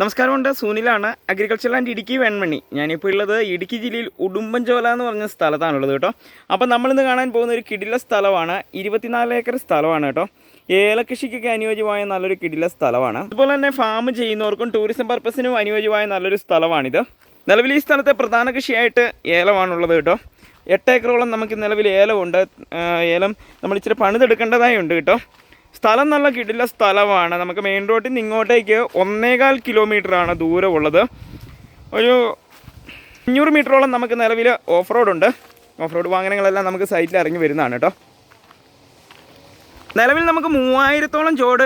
നമസ്കാരമുണ്ട്. സുനിലാണ് agriculture and Idukki Venmani. ഞാനിപ്പോൾ ഉള്ളത് ഇടുക്കി ജില്ലയിൽ ഉടുമ്പൻചോല എന്ന് പറഞ്ഞ സ്ഥലത്താണുള്ളത് കേട്ടോ. അപ്പോൾ നമ്മളിന്ന് കാണാൻ പോകുന്ന ഒരു കിടില സ്ഥലമാണ്. ഇരുപത്തിനാല് ഏക്കർ സ്ഥലമാണ് കേട്ടോ. ഏലകൃഷിക്കൊക്കെ അനുയോജ്യമായ നല്ലൊരു കിടില സ്ഥലമാണ്. അതുപോലെ തന്നെ ഫാം ചെയ്യുന്നവർക്കും ടൂറിസം പർപ്പസിനും അനുയോജ്യമായ നല്ലൊരു സ്ഥലമാണിത്. നിലവിൽ ഈ സ്ഥലത്തെ പ്രധാന കൃഷിയായിട്ട് ഏലമാണുള്ളത് കേട്ടോ. എട്ട് ഏക്കറോളം നമുക്ക് നിലവിൽ ഏലമുണ്ട്. ഏലം നമ്മൾ ഇച്ചിരി പണിതെടുക്കേണ്ടതായി ഉണ്ട് കേട്ടോ. സ്ഥലം നല്ല കിടില സ്ഥലമാണ്. നമുക്ക് മെയിൻ റോഡിൽ നിന്ന് ഇങ്ങോട്ടേക്ക് ഒന്നേകാൽ കിലോമീറ്ററാണ് ദൂരമുള്ളത്. ഒരു അഞ്ഞൂറ് മീറ്ററോളം നമുക്ക് നിലവിൽ ഓഫ് റോഡ് ഉണ്ട്. ഓഫ് റോഡ് വാഹനങ്ങളെല്ലാം നമുക്ക് സൈറ്റിൽ ഇറങ്ങി വരുന്നതാണ് കേട്ടോ നിലവിൽ നമുക്ക് മൂവായിരത്തോളം ചോട്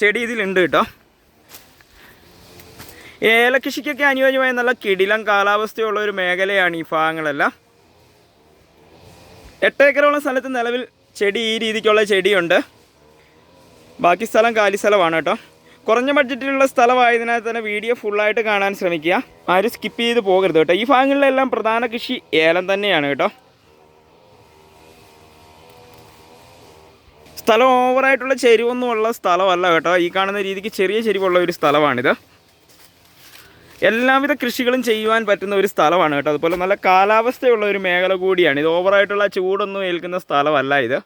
ചെടി ഇതിലുണ്ട് കേട്ടോ ഏലകൃഷിക്കൊക്കെ അനുയോജ്യമായ നല്ല കിടിലം കാലാവസ്ഥയുള്ള ഒരു മേഖലയാണ് ഈ ഭാഗങ്ങളെല്ലാം. എട്ട് ഏക്കറോളം സ്ഥലത്ത് നിലവിൽ ചെടി ഈ രീതിക്കുള്ള ചെടിയുണ്ട്. ബാക്കി സ്ഥലം കാലി സ്ഥലമാണ് കേട്ടോ. കുറഞ്ഞ ബഡ്ജറ്റിലുള്ള സ്ഥലമായതിനാൽ തന്നെ വീഡിയോ ഫുള്ളായിട്ട് കാണാൻ ശ്രമിക്കുക. ആരും സ്കിപ്പ് ചെയ്ത് പോകരുത് കേട്ടോ. ഈ ഭാഗങ്ങളിലെല്ലാം പ്രധാന കൃഷി ഏലം തന്നെയാണ് കേട്ടോ. സ്ഥലം ഓവറായിട്ടുള്ള ചെരിവൊന്നും ഉള്ള സ്ഥലമല്ല കേട്ടോ. ഈ കാണുന്ന രീതിക്ക് ചെറിയ ചെരിവുള്ള ഒരു സ്ഥലമാണിത്. എല്ലാവിധ കൃഷികളും ചെയ്യുവാൻ പറ്റുന്ന ഒരു സ്ഥലമാണ് കേട്ടോ. അതുപോലെ നല്ല കാലാവസ്ഥയുള്ള ഒരു മേഖല കൂടിയാണ്. ഇത് ഓവറായിട്ടുള്ള ചൂടൊന്നും ഏൽക്കുന്ന സ്ഥലമല്ല ഇത്.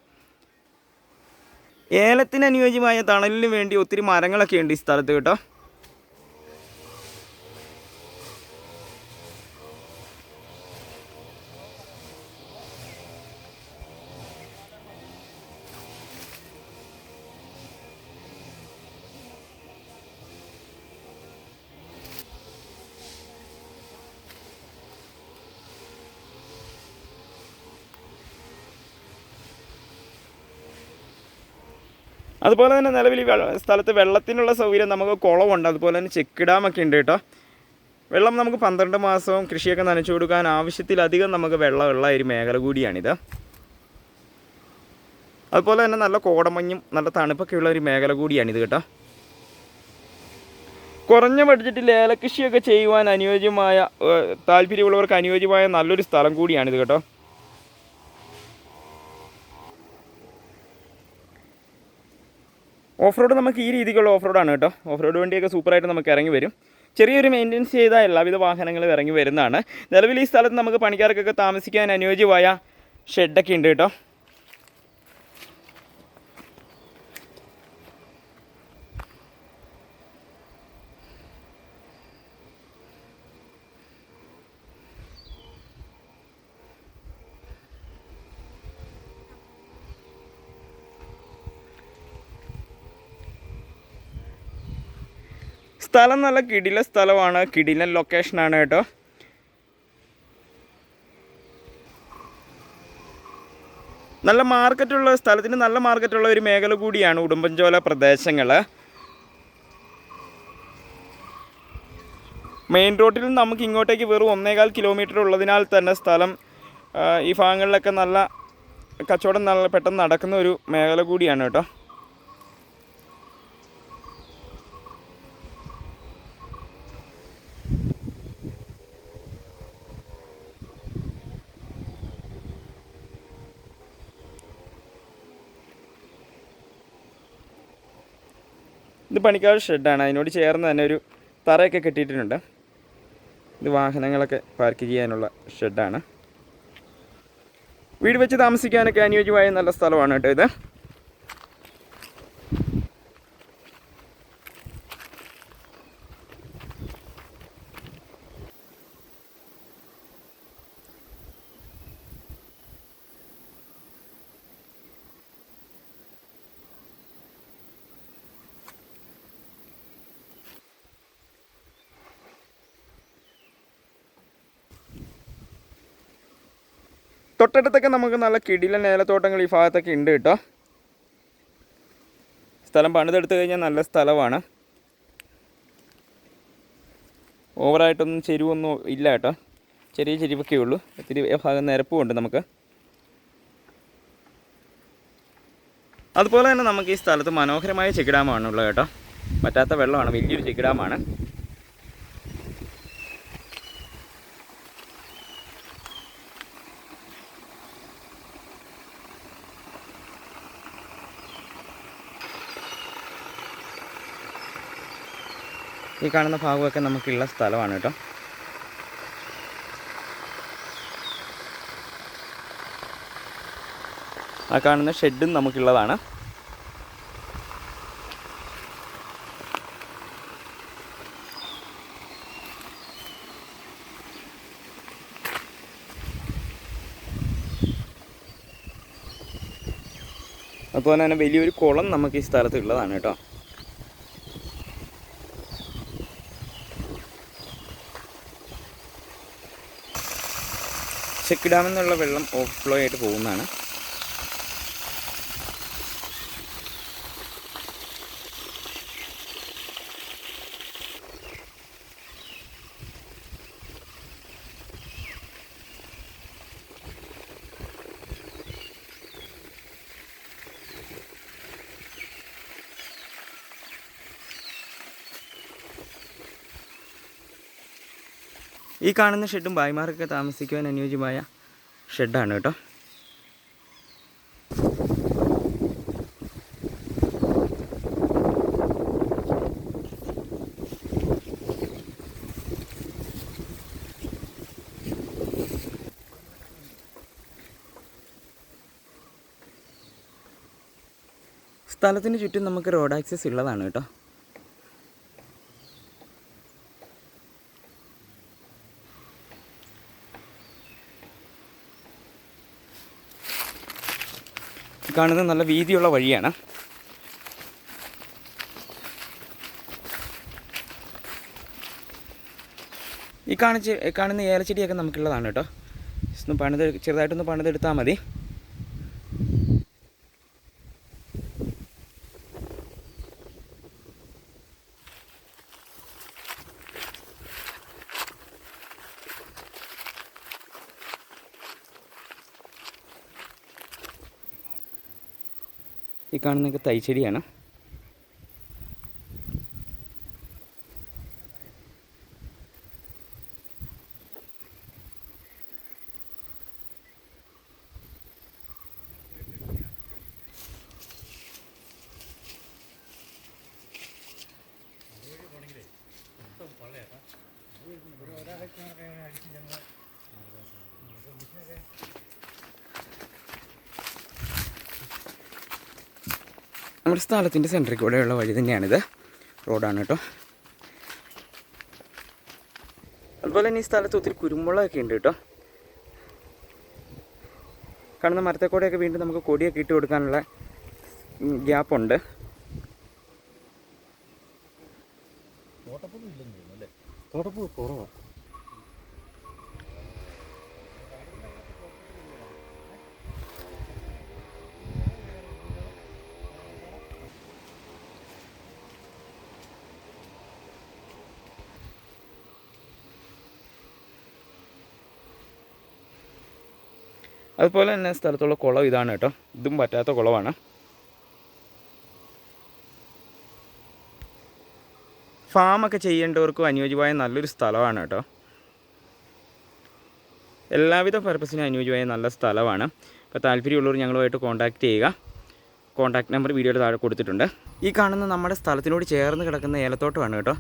ഏലത്തിന് അനുയോജ്യമായ തണലിന് വേണ്ടി ഒത്തിരി മരങ്ങളൊക്കെ ഉണ്ട് ഈ സ്ഥലത്ത് കേട്ടോ. അതുപോലെ തന്നെ നിലവിൽ ഈ സ്ഥലത്ത് വെള്ളത്തിനുള്ള സൗകര്യം നമുക്ക് കുളമുണ്ട് അതുപോലെ തന്നെ ചെക്ക് ഡാമൊക്കെ ഉണ്ട് കേട്ടോ. വെള്ളം നമുക്ക് പന്ത്രണ്ട് മാസവും കൃഷിയൊക്കെ നനച്ചു കൊടുക്കാൻ ആവശ്യത്തിലധികം നമുക്ക് വെള്ളമുള്ള ഒരു മേഖല കൂടിയാണിത്. അതുപോലെ തന്നെ നല്ല കോടമഞ്ഞും നല്ല തണുപ്പൊക്കെ ഉള്ള ഒരു മേഖല കൂടിയാണിത് കേട്ടോ. കുറഞ്ഞ ബഡ്ജറ്റിൽ ഏലകൃഷിയൊക്കെ ചെയ്യുവാൻ അനുയോജ്യമായ താല്പര്യമുള്ളവർക്ക് അനുയോജ്യമായ നല്ലൊരു സ്ഥലം കൂടിയാണിത് കേട്ടോ. ഓഫ് റോഡ് നമുക്ക് ഈ രീതിക്കുള്ള ഓഫ് റോഡാണ് കേട്ടോ. ഓഫ് റോഡ് വണ്ടിയൊക്കെ സൂപ്പറായിട്ട് നമുക്ക് ഇറങ്ങി വരും. ചെറിയൊരു മെയിന്റെനൻസ് ചെയ്ത എല്ലാവിധ വാഹനങ്ങളും ഇറങ്ങി വരുന്നതാണ്. നിലവിൽ ഈ സ്ഥലത്ത് നമുക്ക് പണിക്കാർക്കൊക്കെ താമസിക്കാൻ അനുയോജ്യമായ ഷെഡൊക്കെ ഉണ്ട് കേട്ടോ. സ്ഥലം നല്ല കിടില സ്ഥലമാണ്. കിടിലൻ ലൊക്കേഷനാണ് കേട്ടോ. നല്ല മാർക്കറ്റുള്ള സ്ഥലത്തിന് നല്ല മാർക്കറ്റുള്ള ഒരു മേഖല കൂടിയാണ് ഉടുമ്പൻചോല പ്രദേശങ്ങൾ. മെയിൻ റോഡിൽ നിന്ന് നമുക്ക് ഇങ്ങോട്ടേക്ക് വെറും ഒന്നേകാൽ കിലോമീറ്റർ ഉള്ളതിനാൽ തന്നെ സ്ഥലം ഈ ഭാഗങ്ങളിലൊക്കെ നല്ല കച്ചവടം നല്ല പെട്ടെന്ന് നടക്കുന്ന ഒരു മേഖല കൂടിയാണ് കേട്ടോ. ഇത് പണിക്കാർ ഷെഡാണ്. അതിനോട് ചേർന്ന് തന്നെ ഒരു തറയൊക്കെ കെട്ടിയിട്ടുണ്ട് ഇത് വാഹനങ്ങളൊക്കെ പാർക്ക് ചെയ്യാനുള്ള ഷെഡാണ്. വീട് വെച്ച് താമസിക്കാനൊക്കെ അനുയോജ്യമായ നല്ല സ്ഥലമാണ് കേട്ടോ ഇത്. തൊട്ടടുത്തൊക്കെ നമുക്ക് നല്ല കിടില ഏലത്തോട്ടങ്ങൾ ഈ ഭാഗത്തൊക്കെ ഉണ്ട് കേട്ടോ. സ്ഥലം പണിതെടുത്തു കഴിഞ്ഞാൽ നല്ല സ്ഥലമാണ്. ഓവറായിട്ടൊന്നും ചെരുവൊന്നും ഇല്ല കേട്ടോ. ചെറിയ ചെരിവൊക്കെ ഉള്ളൂ. ഒത്തിരി ഭാഗം നിരപ്പുമുണ്ട് നമുക്ക്. അതുപോലെ തന്നെ നമുക്ക് ഈ സ്ഥലത്ത് മനോഹരമായ ചെക്ക് ഉള്ളത് കേട്ടോ. പറ്റാത്ത വെള്ളമാണ് വലിയൊരു ചെക്ക് ഈ കാണുന്ന ഭാഗമൊക്കെ നമുക്കുള്ള സ്ഥലമാണ് കേട്ടോ. ആ കാണുന്ന ഷെഡും നമുക്കുള്ളതാണ്. അതുപോലെ തന്നെ വലിയൊരു കുളം നമുക്ക് ഈ സ്ഥലത്തുള്ളതാണ് കേട്ടോ. ചെക്ക് ഡാമിൽ നിന്നുള്ള വെള്ളം ഓഫ് ഫ്ലോ ആയിട്ട് പോകുന്നതാണ്. ഈ കാണുന്ന ഷെഡും ഭായിമാർക്കൊക്കെ താമസിക്കുവാൻ അനുയോജ്യമായ ഷെഡാണ് കേട്ടോ. സ്ഥലത്തിന് ചുറ്റും നമുക്ക് റോഡ് ആക്സസ് ഉള്ളതാണ് കേട്ടോ. കാണുന്നത് നല്ല വീതിയുള്ള വഴിയാണ്. ഈ കാണിച്ച് കാണുന്ന ഏലച്ചെടിയൊക്കെ നമുക്കുള്ളതാണ് കേട്ടോ. ഒന്ന് പണിത് ചെറുതായിട്ടൊന്ന് പണിതെടുത്താൽ മതി. ഈ കാണുന്നതൊക്കെ തൈച്ചെടിയാണ്. നമ്മുടെ സ്ഥലത്തിന്റെ സെന്ററിൽ കൂടെയുള്ള വഴി തന്നെയാണിത്. റോഡാണ് കേട്ടോ. അതുപോലെ തന്നെ ഈ സ്ഥലത്ത് ഒത്തിരി കുരുമുളകൊക്കെ ഉണ്ട് കേട്ടോ. കാണുന്ന മരത്തെ കൂടെയൊക്കെ വീണ്ടും നമുക്ക് കൊടിയൊക്കെ ഇട്ട് കൊടുക്കാനുള്ള ഗ്യാപ്പുണ്ട്. തോട്ടപ്പൂ കുറവാണ് അതുപോലെ തന്നെ സ്ഥലത്തുള്ള കുളം ഇതാണ് കേട്ടോ. ഇതും പറ്റാത്ത കുളമാണ്. ഫാമൊക്കെ ചെയ്യേണ്ടവർക്കും അനുയോജ്യമായ നല്ലൊരു സ്ഥലമാണ് കേട്ടോ. എല്ലാവിധ പർപ്പസിനും അനുയോജ്യമായ നല്ല സ്ഥലമാണ്. അപ്പോൾ താല്പര്യമുള്ളവർ ഞങ്ങളുമായിട്ട് കോൺടാക്റ്റ് ചെയ്യുക. കോൺടാക്ട് നമ്പർ വീഡിയോയുടെ താഴെ കൊടുത്തിട്ടുണ്ട്. ഈ കാണുന്ന നമ്മുടെ സ്ഥലത്തിനോട് ചേർന്ന് കിടക്കുന്ന ഏലത്തോട്ടമാണ് കേട്ടോ.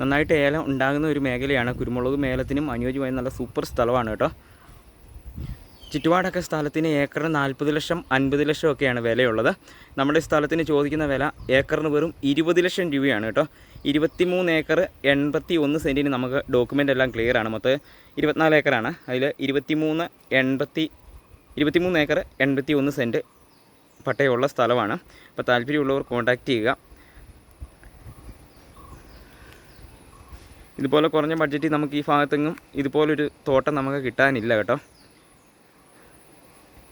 നന്നായിട്ട് ഏലം ഉണ്ടാകുന്ന ഒരു മേഖലയാണ്. കുരുമുളക് മേലത്തിനും അനുയോജ്യമായ നല്ല സൂപ്പർ സ്ഥലമാണ് കേട്ടോ. ചുറ്റുപാടൊക്കെ സ്ഥലത്തിന് ഏക്കറിന് നാൽപ്പത് ലക്ഷം അൻപത് ലക്ഷം ഒക്കെയാണ് വിലയുള്ളത്. നമ്മുടെ സ്ഥലത്തിന് ചോദിക്കുന്ന വില ഏക്കറിന് വെറും ഇരുപത് ലക്ഷം രൂപയാണ് കേട്ടോ. ഇരുപത്തിമൂന്ന് ഏക്കർ എൺപത്തി ഒന്ന് സെന്റിന് നമുക്ക് ഡോക്യുമെന്റ് എല്ലാം ക്ലിയർ ആണ്. മൊത്തം ഇരുപത്തിനാല് ഏക്കറാണ്. അതിൽ ഇരുപത്തിമൂന്ന് എൺപത്തി ഇരുപത്തിമൂന്ന് ഏക്കർ എൺപത്തി ഒന്ന് സെന്റ് പട്ടയമുള്ള സ്ഥലമാണ്. അപ്പോൾ താല്പര്യമുള്ളവർ കോൺടാക്റ്റ് ചെയ്യുക. ഇതുപോലെ കുറഞ്ഞ ബഡ്ജറ്റിൽ നമുക്ക് ഈ ഭാഗത്തെങ്ങും ഇതുപോലൊരു തോട്ടം നമുക്ക് കിട്ടാനില്ല കേട്ടോ.